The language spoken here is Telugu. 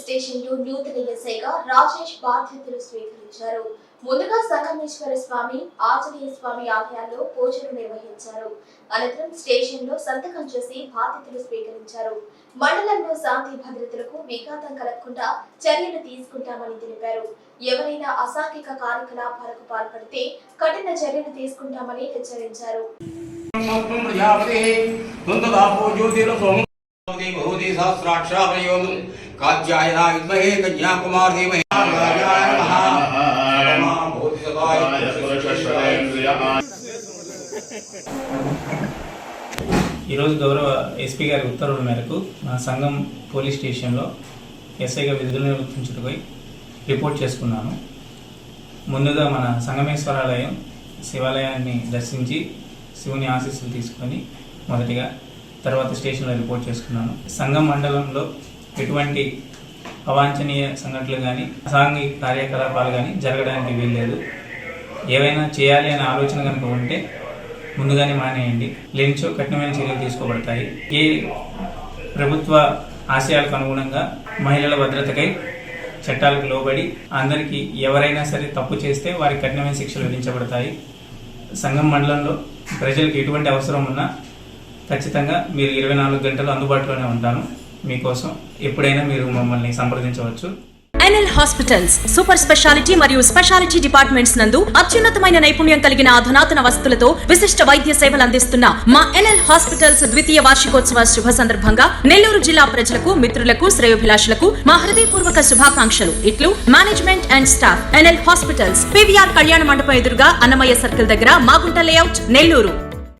స్టేషన్లో నూతన ఎస్ఐగా రాజేష్ బాధ్యతలు స్వీకరించారు. ముందుగా సంగమేశ్వర స్వామి ఆంజనేయ స్వామి ఆలయాల్లో పూజలు నిర్వహించారు. అనంతరం స్టేషన్లో సంతకం చేసి బాధ్యతలు స్వీకరించారు. మండలంలో శాంతి భద్రతలకు విఘాతం కలగకుండా చర్యలు తీసుకుంటామని తెలిపారు. ఎవరైనా అసాంఘిక కార్యకలాపాలకు పాల్పడితే కఠిన చర్యలు తీసుకుంటామని హెచ్చరించారు. ప్రజాపతి తుందదాపో ఈరోజు గౌరవ ఎస్పీ గారి ఉత్తర్వుల మేరకు మా సంఘం పోలీస్ స్టేషన్లో ఎస్ఐగా విధులు నిర్వర్తించుటపై రిపోర్ట్ చేసుకున్నాను. ముందుగా మన సంగమేశ్వరాలయం శివాలయాన్ని దర్శించి శివుని ఆశీస్సులు తీసుకొని మొదటిగా తర్వాత స్టేషన్లో రిపోర్ట్ చేసుకున్నాను. సంఘం మండలంలో ఎటువంటి అవాంఛనీయ సంఘటనలు కానీ అసాంఘిక కార్యకలాపాలు కానీ జరగడానికి వీల్లేదు. ఏవైనా చేయాలి అనే ఆలోచన కనుక ఉంటే ముందుగానే మానేయండి. లేనిచో కఠినమైన చర్యలు తీసుకోబడతాయి. ఏ ప్రభుత్వ ఆశయాలకు అనుగుణంగా మహిళల భద్రతకై చట్టాలకు లోబడి అందరికీ ఎవరైనా సరే తప్పు చేస్తే వారికి కఠినమైన శిక్షలు విధించబడతాయి. సంఘం మండలంలో ప్రజలకు ఎటువంటి అవసరం ఉన్నా ఖచ్చితంగా మీరు ఇరవై నాలుగు గంటలు అందుబాటులోనే ఉంటాను. మీకోసం ఎప్పుడైనా మీరు మమ్మల్ని సంప్రదించవచ్చు. ఎన్ఎల్ హాస్పిటల్స్ సూపర్ స్పెషాలిటీ మరియు స్పెషాలిటీ డిపార్ట్మెంట్స్ నందు అత్యున్నతమైన నైపుణ్యం కలిగిన అధునాతన వసతులతో విశిష్ట వైద్య సేవలు అందిస్తున్న మా ఎన్ఎల్ హాస్పిటల్స్ ద్వితీయ వార్షికోత్సవ శుభ సందర్భంగా నెల్లూరు జిల్లా ప్రజలకు మిత్రులకు శ్రేయోభిలాషులకు మా హృదయపూర్వక శుభాకాంక్షలు. ఇట్లు management and staff NL hospitals PVR కళ్యాణ మండపం ఎదురుగా అన్నమయ్య సర్కిల్ దగ్గర మాగుంట లేఅవుట్ నెల్లూరు.